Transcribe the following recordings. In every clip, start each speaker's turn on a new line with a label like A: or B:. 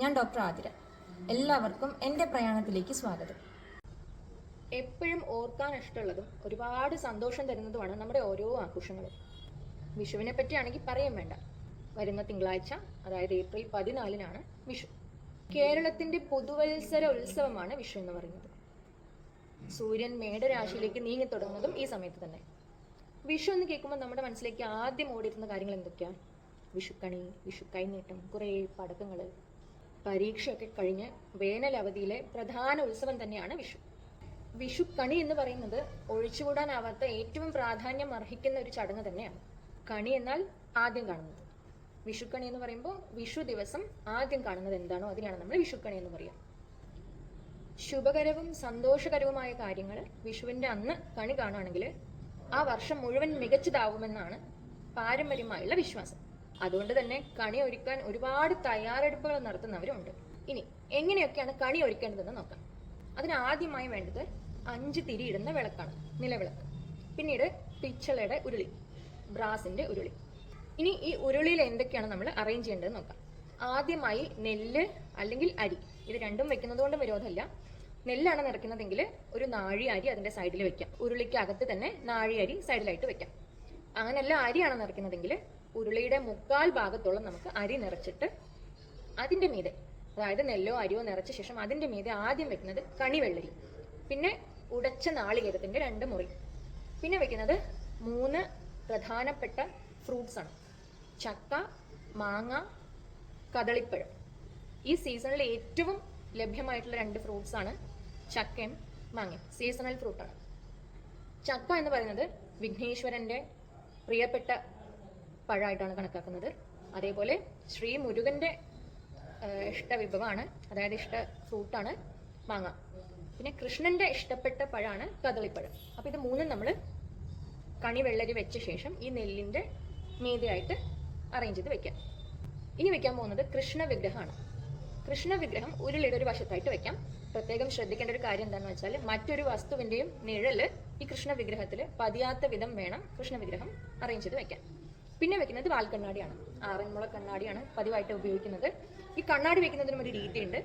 A: ഞാൻ ഡോക്ടർ ആതിര. എല്ലാവർക്കും എന്റെ പ്രയാണത്തിലേക്ക് സ്വാഗതം.
B: എപ്പോഴും ഓർക്കാൻ ഇഷ്ടമുള്ളതും ഒരുപാട് സന്തോഷം തരുന്നതുമാണ് നമ്മുടെ ഓരോ ആഘോഷങ്ങളും. വിഷുവിനെ പറ്റിയാണെങ്കിൽ പറയാൻ വേണ്ട. വരുന്ന തിങ്കളാഴ്ച അതായത് ഏപ്രിൽ പതിനാലിനാണ് വിഷു. കേരളത്തിന്റെ പുതുവത്സര ഉത്സവമാണ് വിഷു എന്ന് പറയുന്നത്. സൂര്യൻ മേടരാശിയിലേക്ക് നീങ്ങി തുടങ്ങുന്നതും ഈ സമയത്ത് തന്നെ. വിഷു എന്ന് കേൾക്കുമ്പോൾ നമ്മുടെ മനസ്സിലേക്ക് ആദ്യം ഓടിയിരുന്ന കാര്യങ്ങൾ എന്തൊക്കെയാണ്? വിഷുക്കണി വിഷു കൈനീട്ടം കുറേ പടക്കങ്ങൾ പരീക്ഷയൊക്കെ കഴിഞ്ഞ് വേനൽ അവധിയിലെ പ്രധാന ഉത്സവം തന്നെയാണ് വിഷു. വിഷുക്കണി എന്ന് പറയുന്നത് ഒഴിച്ചുകൂടാനാവാത്ത ഏറ്റവും പ്രാധാന്യം അർഹിക്കുന്ന ഒരു ചടങ്ങ് തന്നെയാണ്. കണി എന്നാൽ ആദ്യം കാണുന്നത്. വിഷുക്കണി എന്ന് പറയുമ്പോൾ വിഷു ദിവസം ആദ്യം കാണുന്നത് എന്താണോ അതിനാണ് നമ്മൾ വിഷുക്കണി എന്ന് പറയുക ശുഭകരവും സന്തോഷകരവുമായ കാര്യങ്ങൾ വിഷുവിന്റെ അന്ന് കണി കാണുകയാണെങ്കിൽ ആ വർഷം മുഴുവൻ മികച്ചതാവുമെന്നാണ് പാരമ്പര്യമായുള്ള വിശ്വാസം. അതുകൊണ്ട് തന്നെ കണി ഒരുക്കാൻ ഒരുപാട് തയ്യാറെടുപ്പുകൾ നടത്തുന്നവരുണ്ട്. ഇനി എങ്ങനെയൊക്കെയാണ് കണി ഒരുക്കേണ്ടതെന്ന് നോക്കാം. അതിന് ആദ്യമായി വേണ്ടത് അഞ്ച് തിരിയിടുന്ന വിളക്കാണ് നിലവിളക്ക്. പിന്നീട് പിച്ചളയുടെ ഉരുളി ബ്രാസിന്റെ ഉരുളി. ഇനി ഈ ഉരുളിയിൽ എന്തൊക്കെയാണ് നമ്മൾ അറേഞ്ച് ചെയ്യേണ്ടത് നോക്കാം. ആദ്യമായി നെല്ല് അല്ലെങ്കിൽ അരി. ഇത് രണ്ടും വെക്കുന്നത് കൊണ്ട് വിരോധമില്ല. നെല്ലാണ് നിറയ്ക്കുന്നതെങ്കിൽ ഒരു നാഴി അരി അതിന്റെ സൈഡിൽ വെക്കാം. ഉരുളിക്ക് അകത്ത് തന്നെ നാഴി അരി സൈഡിലായിട്ട് വെക്കാം. അങ്ങനെയല്ല അരിയാണ് നിറയ്ക്കുന്നതെങ്കിൽ ഉരുളിയുടെ മുക്കാൽ ഭാഗത്തോളം നമുക്ക് അരി നിറച്ചിട്ട് അതിന്റെ മീതെ അതായത് നെല്ലോ അരിയോ നിറച്ച ശേഷം അതിന്റെ മീതെ ആദ്യം വെക്കുന്നത് കണിവെള്ളരി പിന്നെ ഉടച്ച നാളികേരത്തിന്റെ രണ്ട് മുറി. പിന്നെ വെക്കുന്നത് മൂന്ന് പ്രധാനപ്പെട്ട ഫ്രൂട്ട്സ് ആണ്. ചക്ക മാങ്ങ കദളിപ്പഴം. ഈ സീസണിൽ ഏറ്റവും ലഭ്യമായിട്ടുള്ള രണ്ട് ഫ്രൂട്ട്സ് ആണ് ചക്കയും മാങ്ങയും. സീസണൽ ഫ്രൂട്ടാണ് ചക്ക എന്ന് പറയുന്നത് വിഘ്നേശ്വരന്റെ പ്രിയപ്പെട്ട പഴമായിട്ടാണ് കണക്കാക്കുന്നത്. അതേപോലെ ശ്രീ മുരുകന്റെ ഏഹ്, ഇഷ്ടവിഭവമാണ്. അതായത് ഇഷ്ട ഫ്രൂട്ടാണ് മാങ്ങ. പിന്നെ കൃഷ്ണന്റെ ഇഷ്ടപ്പെട്ട പഴമാണ് കദളിപ്പഴം. അപ്പൊ ഇത് മൂന്നും നമ്മൾ കണി വെള്ളരി വെച്ച ശേഷം ഈ നെല്ലിന്റെ മീതയായിട്ട് അറേഞ്ച് ചെയ്ത് വെക്കാം. ഇനി വെക്കാൻ പോകുന്നത് കൃഷ്ണ വിഗ്രഹമാണ്. കൃഷ്ണ വിഗ്രഹം ഉരുളിയുടെ ഒരു വശത്തായിട്ട് വെക്കാം. പ്രത്യേകം ശ്രദ്ധിക്കേണ്ട ഒരു കാര്യം എന്താണെന്ന് വെച്ചാൽ മറ്റൊരു വസ്തുവിന്റെയും നിഴൽ ഈ കൃഷ്ണ വിഗ്രഹത്തിൽ പതിയാത്ത വിധം വേണം കൃഷ്ണ വിഗ്രഹം അറേഞ്ച് ചെയ്ത് വെക്കാൻ. പിന്നെ വെക്കുന്നത് വാൽക്കണ്ണാടിയാണ് ആറന്മുള കണ്ണാടിയാണ് പതിവായിട്ട് ഉപയോഗിക്കുന്നത്. ഈ കണ്ണാടി വെക്കുന്നതിനും ഒരു രീതിയുണ്ട്.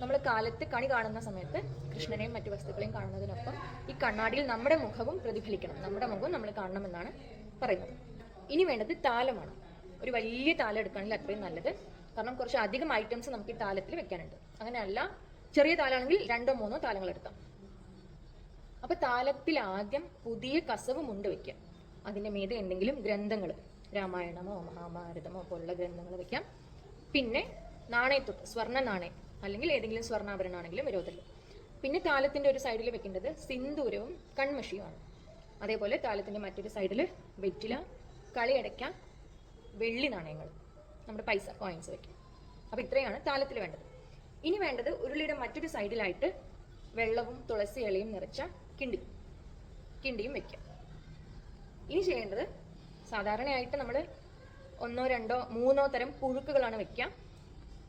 B: നമ്മൾ കാലത്ത് കണി കാണുന്ന സമയത്ത് കൃഷ്ണനെയും മറ്റു വസ്തുക്കളെയും കാണുന്നതിനൊപ്പം ഈ കണ്ണാടിയിൽ നമ്മുടെ മുഖവും പ്രതിഫലിക്കണം. നമ്മുടെ മുഖവും നമ്മൾ കാണണമെന്നാണ് പറയുന്നത്. ഇനി വേണ്ടത് താലമാണ്. ഒരു വലിയ താലം എടുക്കുകയാണെങ്കിൽ അത്രയും നല്ലത്. കാരണം കുറച്ച് അധികം ഐറ്റംസ് നമുക്ക് ഈ താലത്തിൽ വെക്കാനുണ്ട്. അങ്ങനെയല്ല ചെറിയ താലാണെങ്കിൽ രണ്ടോ മൂന്നോ താലങ്ങൾ എടുക്കാം. അപ്പൊ താലത്തിൽ ആദ്യം പുതിയ കസവ് മുണ്ട് വെക്കുക. അതിന്റെ മീതെ എന്തെങ്കിലും ഗ്രന്ഥങ്ങൾ രാമായണമോ മഹാഭാരതമോ പോലുള്ള ഗ്രന്ഥങ്ങൾ വയ്ക്കാം. പിന്നെ നാണയത്തൊട്ട് സ്വർണ നാണയം അല്ലെങ്കിൽ ഏതെങ്കിലും സ്വർണാഭരണം ആണെങ്കിലും വിരോധമില്ല. പിന്നെ താലത്തിന്റെ ഒരു സൈഡിൽ വെക്കേണ്ടത് സിന്ദൂരവും കൺമഷിയുമാണ്. അതേപോലെ താലത്തിന്റെ മറ്റൊരു സൈഡിൽ വെറ്റില കളിയടയ്ക്ക വെള്ളി നാണയങ്ങൾ നമ്മുടെ പൈസ കോയിൻസ് വെക്കാം അപ്പോൾ ഇത്രയാണ് താലത്തിൽ വേണ്ടത്. ഇനി വേണ്ടത് ഉരുളിയുടെ മറ്റൊരു സൈഡിലായിട്ട് വെള്ളവും തുളസി ഇലയും നിറച്ച കിണ്ടി കിണ്ടിയും വെക്കാം ഇനി ചെയ്യേണ്ടത് സാധാരണയായിട്ട് നമ്മൾ ഒന്നോ രണ്ടോ മൂന്നോ തരം പുഴുക്കുകളാണ് വെക്കുക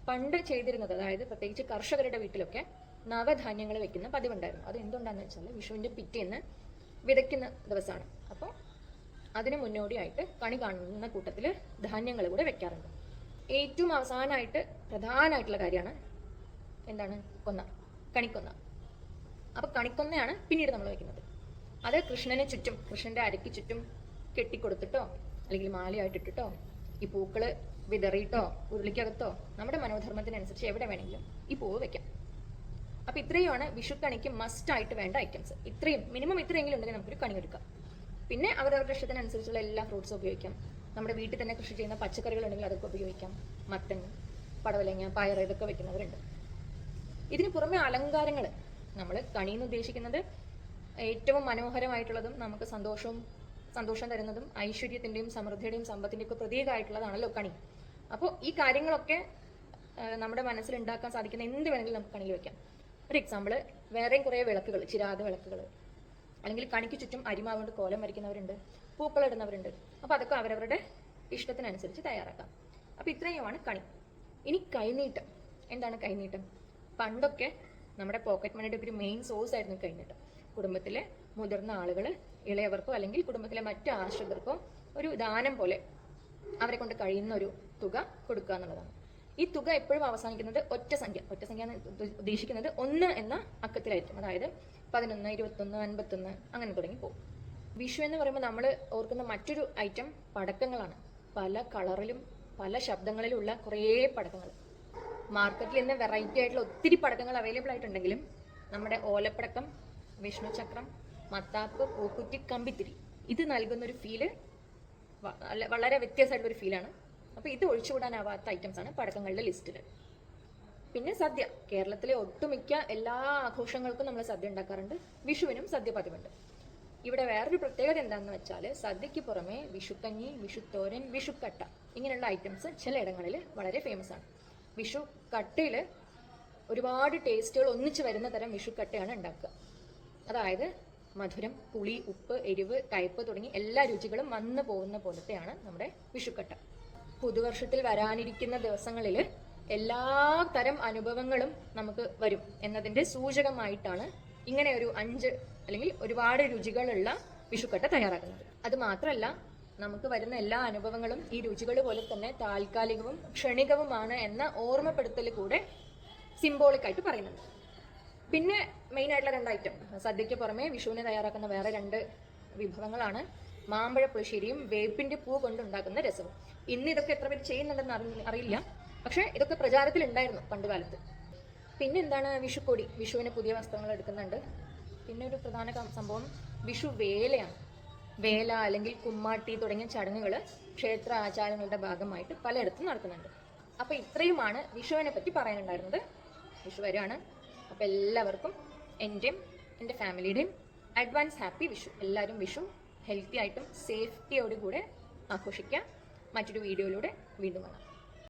B: പണ്ട് ചെയ്തിരുന്നത് അതായത് പ്രത്യേകിച്ച് കർഷകരുടെ വീട്ടിലൊക്കെ നവധാന്യങ്ങൾ വെക്കുന്ന പതിവുണ്ടായിരുന്നു. അത് എന്തുകൊണ്ടാന്ന് വെച്ചാൽ വിഷുവിന്റെ പിറ്റേന്ന് വിതയ്ക്കുന്ന ദിവസമാണ് അപ്പോൾ അതിന് മുന്നോടിയായിട്ട് കണി കാണുന്ന കൂട്ടത്തിൽ ധാന്യങ്ങൾ കൂടെ വെക്കാറുണ്ട്. ഏറ്റവും അവസാനമായിട്ട് പ്രധാനമായിട്ടുള്ള കാര്യമാണ് എന്താണ്? കൊന്ന കണിക്കൊന്ന. അപ്പോൾ കണിക്കൊന്നയാണ് പിന്നീട് നമ്മൾ വെക്കുന്നത്. അത് കൃഷ്ണന് ചുറ്റും കൃഷ്ണന്റെ അരയ്ക്ക് ചുറ്റും കെട്ടിക്കൊടുത്തിട്ടോ അല്ലെങ്കിൽ മാലയായിട്ട് ഇട്ടിട്ടോ ഈ പൂക്കൾ വിതറിയിട്ടോ ഉരുളിക്കകത്തോ നമ്മുടെ മനോധർമ്മത്തിനനുസരിച്ച് എവിടെ വേണമെങ്കിലും ഈ പൂവ് വെക്കാം. അപ്പൊ ഇത്രയുമാണ് വിഷുക്കണിക്ക് മസ്റ്റ് ആയിട്ട് വേണ്ട ഐറ്റംസ് ഇത്രയും മിനിമം ഇത്രയെങ്കിലും ഉണ്ടെങ്കിൽ നമുക്കൊരു കണി എടുക്കാം പിന്നെ അവരവരുടെ ഇഷ്ടത്തിനനുസരിച്ചുള്ള എല്ലാ ഫ്രൂട്ട്സും ഉപയോഗിക്കാം. നമ്മുടെ വീട്ടിൽ തന്നെ കൃഷി ചെയ്യുന്ന പച്ചക്കറികൾ ഉണ്ടെങ്കിൽ അതൊക്കെ ഉപയോഗിക്കാം. മത്തൻ പടവലങ്ങ പയർ ഇതൊക്കെ വെക്കുന്നവരുണ്ട്. ഇതിന് പുറമെ അലങ്കാരങ്ങൾ നമ്മൾ കണിയെന്ന് ഉദ്ദേശിക്കുന്നത് ഏറ്റവും മനോഹരമായിട്ടുള്ളതും നമുക്ക് സന്തോഷവും സന്തോഷം തരുന്നതും ഐശ്വര്യത്തിന്റെയും സമൃദ്ധിയുടെയും സമ്പത്തിന്റെയും ഒക്കെ പ്രതീകമായിട്ടുള്ളതാണല്ലോ കണി. അപ്പോൾ ഈ കാര്യങ്ങളൊക്കെ നമ്മുടെ മനസ്സിൽ ഉണ്ടാക്കാൻ സാധിക്കുന്ന എന്ത് വേണമെങ്കിലും നമുക്ക് കണിയിൽ വെക്കാം. ഒരു എക്സാമ്പിൾ വേറെയും കുറേ വിളക്കുകൾ ചിരാത വിളക്കുകൾ. അല്ലെങ്കിൽ കണിക്ക് ചുറ്റും അരിമാവ് കൊണ്ട് കോലം വരയ്ക്കുന്നവരുണ്ട് പൂക്കളിടുന്നവരുണ്ട് അപ്പോൾ അതൊക്കെ അവരവരുടെ ഇഷ്ടത്തിനനുസരിച്ച് തയ്യാറാക്കാം. അപ്പോൾ ഇത്രയുമാണ് കണി. ഇനി കൈനീട്ടം. എന്താണ് കൈനീട്ടം? പണ്ടൊക്കെ നമ്മുടെ പോക്കറ്റ് മണിയുടെ ഒരു മെയിൻ സോഴ്സ് ആയിരുന്നു കൈനീട്ടം. കുടുംബത്തിലെ മുതിർന്ന ആളുകൾ ഇളയവർക്കോ അല്ലെങ്കിൽ കുടുംബത്തിലെ മറ്റു ആശ്രിതർക്കോ ഒരു ദാനം പോലെ അവരെ കൊണ്ട് കഴിയുന്ന ഒരു തുക കൊടുക്കുക എന്നുള്ളതാണ്. ഈ തുക എപ്പോഴും അവസാനിക്കുന്നത് ഒറ്റ സംഖ്യ ഒറ്റ സംഖ്യ ഉദ്ദേശിക്കുന്നത് ഒന്ന് എന്ന അക്കത്തിലായിരിക്കും. അതായത് പതിനൊന്ന് ഇരുപത്തൊന്ന് അൻപത്തൊന്ന് അങ്ങനെ തുടങ്ങി പോകും. വിഷു എന്ന് പറയുമ്പോൾ നമ്മൾ ഓർക്കുന്ന മറ്റൊരു ഐറ്റം പടക്കങ്ങളാണ്. പല കളറിലും പല ശബ്ദങ്ങളിലുള്ള കുറേ പടക്കങ്ങൾ. മാർക്കറ്റിൽ ഇന്ന് വെറൈറ്റി ആയിട്ടുള്ള ഒത്തിരി പടക്കങ്ങൾ അവൈലബിൾ ആയിട്ടുണ്ടെങ്കിലും നമ്മുടെ ഓലപ്പടക്കം വിഷ്ണു ചക്രം മത്താപ്പ് പൂക്കുറ്റി കമ്പിത്തിരി. ഇത് നൽകുന്ന ഒരു ഫീൽ വളരെ വ്യത്യാസമായിട്ടുള്ള ഒരു ഫീലാണ് അപ്പോൾ ഇത് ഒഴിച്ചുകൂടാനാവാത്ത ഐറ്റംസ് ആണ് പടക്കങ്ങളുടെ ലിസ്റ്റിൽ പിന്നെ സദ്യ. കേരളത്തിലെ ഒട്ടുമിക്ക എല്ലാ ആഘോഷങ്ങൾക്കും നമ്മൾ സദ്യ ഉണ്ടാക്കാറുണ്ട്. വിഷുവിനും സദ്യ പതിവുണ്ട്. ഇവിടെ വേറൊരു പ്രത്യേകത എന്താണെന്ന് വെച്ചാൽ സദ്യക്ക് പുറമെ വിഷുക്കഞ്ഞി വിഷുത്തോരൻ വിഷുക്കട്ട ഇങ്ങനെയുള്ള ഐറ്റംസ് ചിലയിടങ്ങളിൽ വളരെ ഫേമസ് ആണ്. വിഷു കട്ടയിൽ ഒരുപാട് ടേസ്റ്റുകൾ ഒന്നിച്ച് വരുന്ന തരം വിഷുക്കട്ടയാണ് ഉണ്ടാക്കുക. അതായത് മധുരം പുളി ഉപ്പ് എരിവ് കയ്പ്പ് തുടങ്ങി എല്ലാ രുചികളും വന്നു പോകുന്ന പോലത്തെയാണ് നമ്മുടെ വിഷുക്കട്ട. പുതുവർഷത്തിൽ വരാനിരിക്കുന്ന ദിവസങ്ങളിൽ എല്ലാ തരം അനുഭവങ്ങളും നമുക്ക് വരും എന്നതിന്റെ സൂചകമായിട്ടാണ് ഇങ്ങനെ ഒരു അഞ്ച് അല്ലെങ്കിൽ ഒരുപാട് രുചികളുള്ള വിഷുക്കട്ട തയ്യാറാക്കുന്നത്. അത് മാത്രമല്ല നമുക്ക് വരുന്ന എല്ലാ അനുഭവങ്ങളും ഈ രുചികൾ പോലെ തന്നെ താൽക്കാലികവും ക്ഷണികവുമാണ് എന്ന ഓർമ്മപ്പെടുത്തൽ കൂടെ സിംബോളിക്കായിട്ട് പറയുന്നുണ്ട്. പിന്നെ മെയിൻ ആയിട്ടുള്ള രണ്ട് ഐറ്റം സദ്യയ്ക്ക് പുറമെ വിഷുവിനെ തയ്യാറാക്കുന്ന വേറെ രണ്ട് വിഭവങ്ങളാണ്. മാമ്പഴ പുളിശ്ശേരിയും വേപ്പിന്റെ പൂ കൊണ്ടുണ്ടാക്കുന്ന രസവും. ഇന്ന് ഇതൊക്കെ എത്ര പേര് ചെയ്യുന്നുണ്ടെന്ന് അറി- അറിയില്ല. പക്ഷേ ഇതൊക്കെ പ്രചാരത്തിൽ ഉണ്ടായിരുന്നു പണ്ട് കാലത്ത്. പിന്നെ എന്താണ് വിഷുക്കൊടി വിഷുവിന് പുതിയ വസ്ത്രങ്ങൾ എടുക്കുന്നുണ്ട്. പിന്നെ ഒരു പ്രധാന സംഭവം വിഷു വേലയാണ്. വേല അല്ലെങ്കിൽ കുമ്മാട്ടി തുടങ്ങിയ ചടങ്ങുകൾ ക്ഷേത്ര ആചാരങ്ങളുടെ ഭാഗമായിട്ട് പലയിടത്തും നടക്കുന്നുണ്ട്. അപ്പോൾ ഇത്രയുമാണ് വിഷുവിനെ പറ്റി പറയാനുണ്ടായിരുന്നത്. വിഷു വരികയാണ്. അപ്പോൾ എല്ലാവർക്കും എന്റെയും എന്റെ ഫാമിലിയുടെയും അഡ്വാൻസ് ഹാപ്പി വിഷു എല്ലാവരും വിഷു ഹെൽത്തി ആയിട്ടും സേഫ്റ്റിയോടുകൂടെ ആഘോഷിക്കുക മറ്റൊരു വീഡിയോയിലൂടെ വീണ്ടും കാണാം